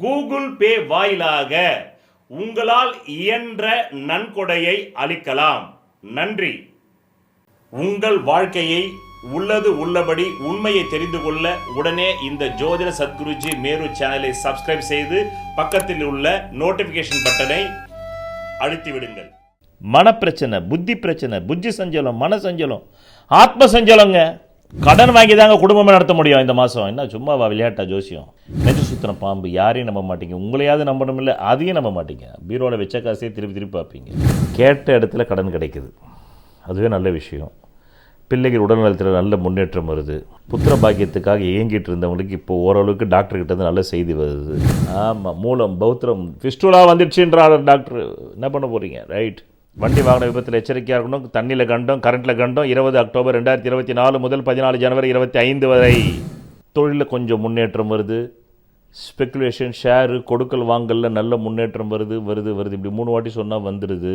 Google Pay வாயிலாக உங்களால் இயன்ற நன்கொடையை அளிக்கலாம். நன்றி. உங்கள் வாழ்க்கையை உள்ளது உள்ளபடி உண்மையை தெரிந்து கொள்ள உடனே இந்த ஜோதிட சத்குருஜி மேரு சேனலை சப்ஸ்கிரைப் செய்து பக்கத்தில் உள்ள நோட்டிபிகேஷன் பட்டனை அழுத்தி விடுங்கள் மனப்பிரச்சனை புத்தி பிரச்சனை புத்தி சஞ்சலம் மன சஞ்சலம் ஆத்ம சஞ்சலங்க. கடன் வாங்கி தாங்க குடும்பமே நடத்த முடியும் இந்த மாதம் என்ன சும்மாவா விளையாட்டா ஜோசியம்? நெஞ்சு சுத்தின பாம்பு யாரையும் நம்ப மாட்டீங்க. உங்களையாவது நம்பணும் இல்லை அதையும் நம்ப மாட்டீங்க. பீரோவில் வச்ச காசையே திருப்பி திருப்பி பார்ப்பீங்க. கேட்ட இடத்துல கடன் கிடைக்குது. அதுவே நல்ல விஷயம். பிள்ளைகள் உடல்நலத்தில் நல்ல முன்னேற்றம் வருது. புத்திர பாக்கியத்துக்காக இயங்கிட்டு இருந்தவங்களுக்கு இப்போ ஓரளவுக்கு டாக்டர் கிட்ட இருந்து நல்ல செய்தி வருது. ஆமாம் மூலம் பௌத்திரம் ஃபிஸ்டுலா வந்துடுச்சுன்றார் டாக்டர். என்ன பண்ண போகிறீங்க ரைட். வண்டி வாகன விபத்தில் எச்சரிக்கையாக இருக்கணும். தண்ணியில் கண்டோம் கரண்ட்டில் கண்டோம். இருபது அக்டோபர் ரெண்டாயிரத்தி இருபத்தி நாலு முதல் பதினாலு ஜனவரி இருபத்தி ஐந்து வரை தொழிலில் கொஞ்சம் முன்னேற்றம் வருது. ஸ்பெக்குலேஷன் ஷேரு கொடுக்கல் வாங்கலில் நல்ல முன்னேற்றம் வருது வருது வருது. இப்படி மூணு வாட்டி சொன்னால் வந்துடுது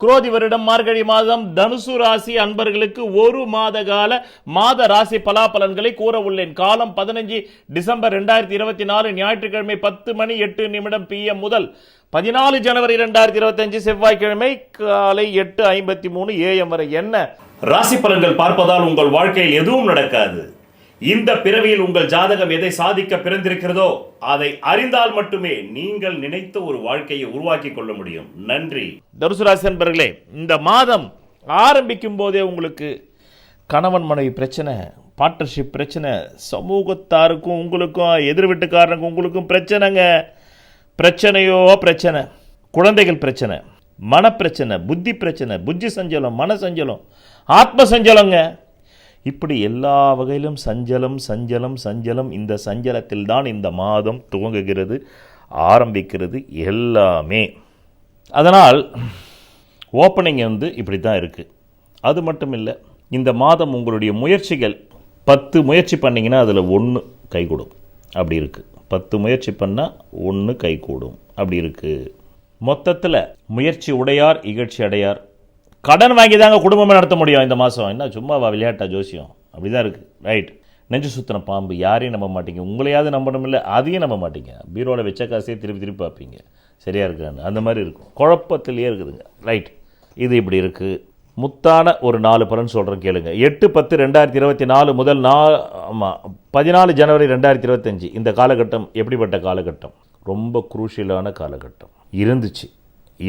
குரோதி வருடம் மார்கழி மாதம் தனுசு ராசி அன்பர்களுக்கு ஒரு மாத கால மாத ராசி பலாபலன்களை கூற உள்ளேன். காலம் பதினஞ்சு டிசம்பர் ரெண்டாயிரத்தி இருபத்தி நாலு ஞாயிற்றுக்கிழமை பத்து மணி எட்டு நிமிடம் பிஎம் முதல் பதினாலு ஜனவரி ரெண்டாயிரத்தி இருபத்தஞ்சு செவ்வாய்க்கிழமை காலை எட்டு ஐம்பத்தி மூணு ஏஎம் வரை. என்ன? ராசி பலன்கள் பார்ப்பதால் உங்கள் வாழ்க்கையில் எதுவும் நடக்காது. இந்த பிறவியில் உங்கள் ஜாதகம் எதை சாதிக்க பிறந்திருக்கிறதோ அதை அறிந்தால் மட்டுமே நீங்கள் நினைத்த ஒரு வாழ்க்கையை உருவாக்கி கொள்ள முடியும். நன்றி. தனுசு ராசி இந்த மாதம் ஆரம்பிக்கும் போதே உங்களுக்கு கணவன் மனைவி பிரச்சனை பார்ட்னர்ஷிப் பிரச்சனை சமூகத்தாருக்கும் உங்களுக்கும் எதிர் வீட்டுக்காரனுக்கும் உங்களுக்கும் பிரச்சனைங்க. பிரச்சனையோ பிரச்சனை குழந்தைகள் பிரச்சனை மனப்பிரச்சனை புத்தி பிரச்சனை புத்தி சஞ்சலம் மன சஞ்சலம் ஆத்ம சஞ்சலங்க. இப்படி எல்லா வகையிலும் சஞ்சலம் சஞ்சலம் சஞ்சலம் இந்த சஞ்சலத்தில் தான் இந்த மாதம் துவங்குகிறது ஆரம்பிக்கிறது எல்லாமே. அதனால் ஓப்பனிங் வந்து இப்படி தான் இருக்குது அது மட்டும் இல்லை இந்த மாதம் உங்களுடைய முயற்சிகள் பத்து முயற்சி பண்ணிங்கன்னா அதில் ஒன்று கைகூடும். அப்படி இருக்குது பத்து முயற்சி பண்ணால் ஒன்று கைகூடும். அப்படி இருக்குது மொத்தத்தில் முயற்சி உடையார் இகழ்ச்சி அடையார் கடன் வாங்கி தாங்க குடும்பமே நடத்த முடியும் இந்த மாதம் என்ன சும்மாவா விளையாட்டா ஜோசியம்? அப்படி தான் இருக்குது ரைட் நெஞ்சு சுத்தின பாம்பு யாரையும் நம்ப மாட்டீங்க. உங்களையாவது நம்பணும் இல்லை அதையும் நம்ப மாட்டீங்க. பீரோவில் வச்ச காசையே திருப்பி திருப்பி பார்ப்பீங்க. சரியாக இருக்கான்னு. அந்த மாதிரி இருக்கும். குழப்பத்திலேயே இருக்குதுங்க. ரைட் இது இப்படி இருக்குது முத்தான ஒரு நாலு பலன் சொல்கிறேன் கேளுங்க. எட்டு பத்து ரெண்டாயிரத்தி இருபத்தி நாலு முதல் நா ஆமாம் பதினாலு ஜனவரி ரெண்டாயிரத்தி இருபத்தஞ்சி. இந்த காலகட்டம் எப்படிப்பட்ட காலகட்டம்? ரொம்ப குரூஷியலான காலகட்டம். இருந்துச்சு.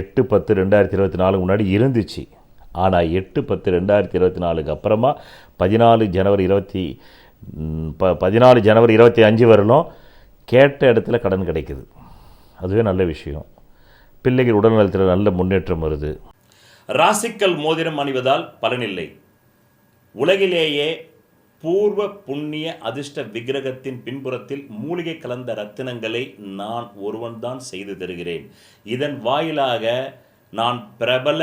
எட்டு பத்து ரெண்டாயிரத்தி இருபத்தி நாலு முன்னாடி இருந்துச்சு. ஆனால் எட்டு பத்து ரெண்டாயிரத்தி இருபத்தி நாலுக்கு அப்புறமா பதினாலு ஜனவரி இருபத்தி ப பதினாலு ஜனவரி இருபத்தி அஞ்சு வரலும் கேட்ட இடத்துல கடன் கிடைக்குது. அதுவே நல்ல விஷயம். பிள்ளைகள் உடல்நலத்தில் நல்ல முன்னேற்றம் வருது. ராசிக்கல் மோதிரம் அணிவதால் பலனில்லை. உலகிலேயே பூர்வ புண்ணிய அதிர்ஷ்ட விக்கிரகத்தின் பின்புறத்தில் மூலிகை கலந்த ரத்தினங்களை நான் ஒருவன்தான் செய்து தருகிறேன். இதன் வாயிலாக நான் பிரபல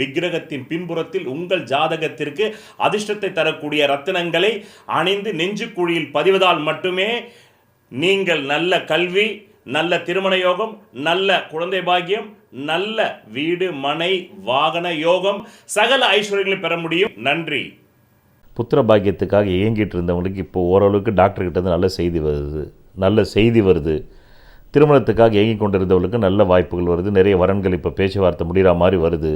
விக்கிரகத்தின் பின்புறத்தில் உங்கள் ஜாதகத்திற்கு அதிர்ஷ்டத்தை தரக்கூடிய ரத்தினங்களை அணிந்து நெஞ்சுக்குழியில் பதிவதால் மட்டுமே நீங்கள் நல்ல கல்வி நல்ல திருமண யோகம் நல்ல குழந்தை பாக்கியம் நல்ல வீடு மனை வாகன யோகம் சகல ஐஸ்வர்யங்களை பெற முடியும். நன்றி. புத்திர பாக்கியத்துக்காக இயங்கிட்டு இருந்தவங்களுக்கு இப்போ ஓரளவுக்கு டாக்டர்கிட்ட இருந்து நல்ல செய்தி வருது. நல்ல செய்தி வருது. திருமணத்துக்காக இயங்கி கொண்டிருந்தவர்களுக்கு நல்ல வாய்ப்புகள் வருது. நிறைய வரன்கள் இப்போ பேச்சுவார்த்தை முடிகிற மாதிரி வருது.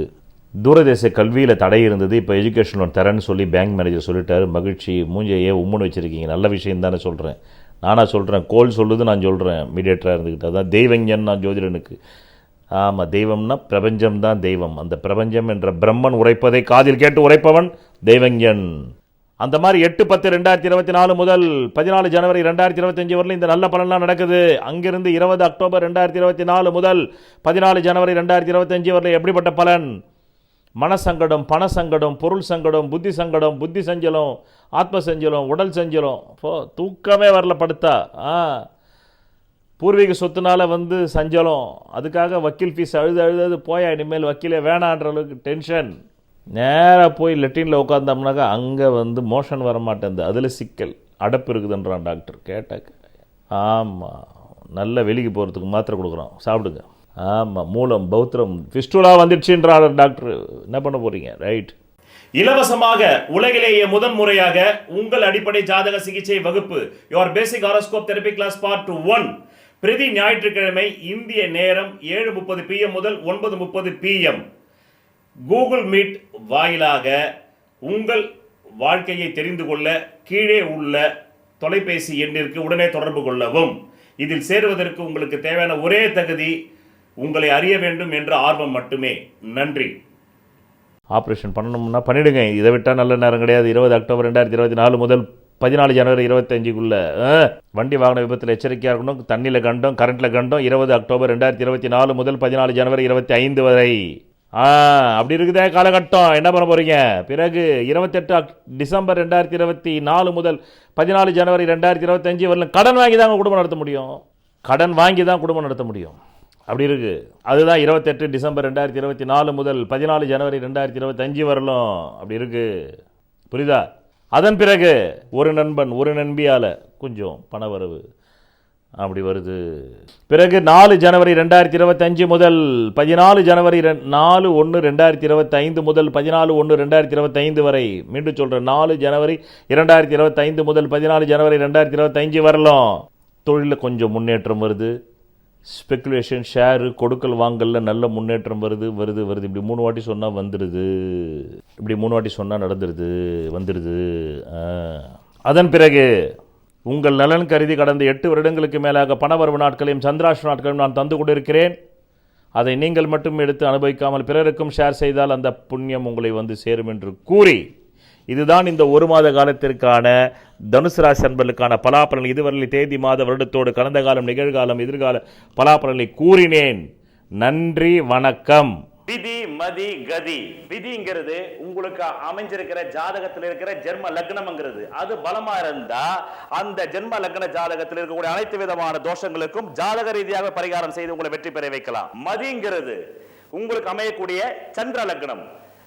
தூரதேச கல்வியில் தடை இருந்தது. இப்போ எஜுகேஷன் லோன் தரேன்னு சொல்லி பேங்க் மேனேஜர் சொல்லிட்டாரு. மகிழ்ச்சி. மூஞ்சையே உம்முன்னு வச்சுருக்கீங்க. நல்ல விஷயம் தானே சொல்கிறேன் நானாக சொல்கிறேன் கோல் சொல்லுது நான் சொல்கிறேன் மீடியேட்டராக இருந்துக்கிட்டு அதான் தெய்வஞ்சன் நான் ஜோதிடனுக்கு. ஆமாம் தெய்வம்னா பிரபஞ்சம்தான் தெய்வம். அந்த பிரபஞ்சம் என்ற பிரம்மன் உரைப்பதை காதில் கேட்டு உரைப்பவன் தெய்வஞ்சன் அந்த மாதிரி எட்டு பத்து ரெண்டாயிரத்தி இருபத்தி நாலு முதல் பதினாலு ஜனவரி ரெண்டாயிரத்தி இருபத்தஞ்சு வரலும் இந்த நல்ல பலன்லாம் நடக்குது. அங்கிருந்து இருபது அக்டோபர் ரெண்டாயிரத்தி இருபத்தி நாலு முதல் பதினாலு ஜனவரி ரெண்டாயிரத்தி இருபத்தஞ்சு வரலும் எப்படிப்பட்ட பலன்? மனசங்கடம் பண சங்கடம் பொருள் சங்கடம் புத்தி சங்கடம் புத்தி சஞ்சலம் ஆத்ம சஞ்சலம் உடல் சஞ்சலம். இப்போ தூக்கமே வரல படுத்தா. ஆ. பூர்வீக சொத்துனால வந்து சஞ்சலம். அதுக்காக வக்கீல் ஃபீஸ் அழுது அழுது போயா இனிமேல் வக்கீலே வேணான்ற அளவுக்கு டென்ஷன் நேராக போய் லெட்டினில் உட்காந்தோம்னாக்கா அங்கே வந்து மோஷன் வர மாட்டேங்குது அதில் சிக்கல். அடப்பு இருக்குதுன்றான் டாக்டர் கேட்டாக்க ஆமாம் நல்ல வெளிக்கு போகிறதுக்கு மாத்திரை கொடுக்குறோம் சாப்பிடுங்க. ஆமாம் மூலம் பௌத்திரம். ஃபிஸ்டுலா வந்துடுச்சுன்றார் டாக்டர். என்ன பண்ண போகிறீங்க ரைட் இலவசமாக உலகிலேயே முதன் முறையாக உங்கள் அடிப்படை ஜாதக சிகிச்சை வகுப்பு your basic horoscope therapy class part one பிரதி ஞாயிற்றுக்கிழமை இந்திய நேரம் ஏழு முப்பது பிஎம் முதல் ஒன்பது முப்பது பிஎம் கூகுள் மீட் வாயிலாக உங்கள் வாழ்க்கையை தெரிந்து கொள்ள கீழே உள்ள தொலைபேசி எண்ணிற்கு உடனே தொடர்பு கொள்ளவும். இதில் சேருவதற்கு உங்களுக்கு தேவையான ஒரே தகுதி உங்களை அறிய வேண்டும் என்ற ஆர்வம் மட்டுமே. நன்றி. ஆப்ரேஷன் பண்ணணும்னா பண்ணிடுங்க. இதை விட்டால் நல்ல நேரம் கிடையாது. இருபது அக்டோபர் ரெண்டாயிரத்தி இருபத்தி நாலு முதல் பதினாலு ஜனவரி இருபத்தஞ்சுக்குள்ள வண்டி வாகன விபத்தில் எச்சரிக்கையாக இருக்கணும். தண்ணியில் கண்டோம் கரண்ட்டில் கண்டோம். இருபது அக்டோபர் ரெண்டாயிரத்தி இருபத்தி நாலு முதல் பதினாலு ஜனவரி இருபத்தி ஐந்து வரை. ஆ அப்படி இருக்குதே காலகட்டம். என்ன பண்ண போகிறீங்க பிறகு இருபத்தெட்டு அக் டிசம்பர் ரெண்டாயிரத்தி இருபத்தி நாலு முதல் பதினாலு ஜனவரி ரெண்டாயிரத்தி இருபத்தஞ்சு வரலும் கடன் வாங்கி தான் குடும்பம் நடத்த முடியும். கடன் வாங்கி தான் குடும்பம் நடத்த முடியும். அப்படி இருக்கு. அதுதான் இருபத்தெட்டு டிசம்பர் ரெண்டாயிரத்தி இருபத்தி நாலு முதல் பதினாலு ஜனவரி ரெண்டாயிரத்தி இருபத்தஞ்சு வரலும் அப்படி இருக்கு. புரியுதா? அதன் பிறகு ஒரு நண்பன் ஒரு நண்பியால் கொஞ்சம் பணவரவு அப்படி வருது. பிறகு நாலு ஜனவரி ரெண்டாயிரத்தி இருபத்தஞ்சு முதல் பதினாலு ஜனவரி ரெ- நாலு ஒன்று ரெண்டாயிரத்தி இருபத்தைந்து முதல் பதினாலு ஒன்று ரெண்டாயிரத்தி இருபத்தைந்து வரை மீண்டும் சொல்கிறேன் நாலு ஜனவரி இரண்டாயிரத்தி இருபத்தைந்து முதல் பதினாலு ஜனவரி ரெண்டாயிரத்தி இருபத்தஞ்சு வரலாம் தொழிலில் கொஞ்சம் முன்னேற்றம் வருது. ஸ்பெக்குலேஷன் ஷேரு கொடுக்கல் வாங்கலில் நல்ல முன்னேற்றம் வருது வருது வருது. இப்படி மூணு வாட்டி சொன்னால் வந்துடுது இப்படி மூணு வாட்டி சொன்னால் நடந்துடுது வந்துடுது அதன் பிறகு உங்கள் நலன் கருதி கடந்த எட்டு வருடங்களுக்கு மேலாக பணவரவு நாட்களையும் சந்திராஷ்ட நாட்களையும் நான் தந்து கொண்டிருக்கிறேன். அதை நீங்கள் மட்டும் எடுத்து அனுபவிக்காமல் பிறருக்கும் ஷேர் செய்தால் அந்த புண்ணியம் உங்களை வந்து சேரும் என்று கூறி இதுதான் இந்த ஒரு மாத காலத்திற்கான தனுசு ராசி அன்பர்களுக்கான பலாபலன் இதுவரை தேதி மாத வருடத்தோடு கடந்த காலம் நிகழ்காலம் எதிர்கால பலாபலனை கூறினேன். நன்றி வணக்கம். விதி மதி கதி. விதிங்கிறது உங்களுக்கு அமைஞ்சிருக்கிற ஜாதகத்தில் இருக்கிற ஜென்ம லக்னம்ங்கிறது. அது பலமா இருந்தா அந்த ஜென்ம லக்ன ஜாதகத்தில் இருக்கக்கூடிய அனைத்து விதமான தோஷங்களுக்கும் ஜாதக ரீதியாக பரிகாரம் செய்து உங்களை வெற்றி பெற வைக்கலாம். மதிங்கிறது உங்களுக்கு அமையக்கூடிய சந்திர லக்னம்.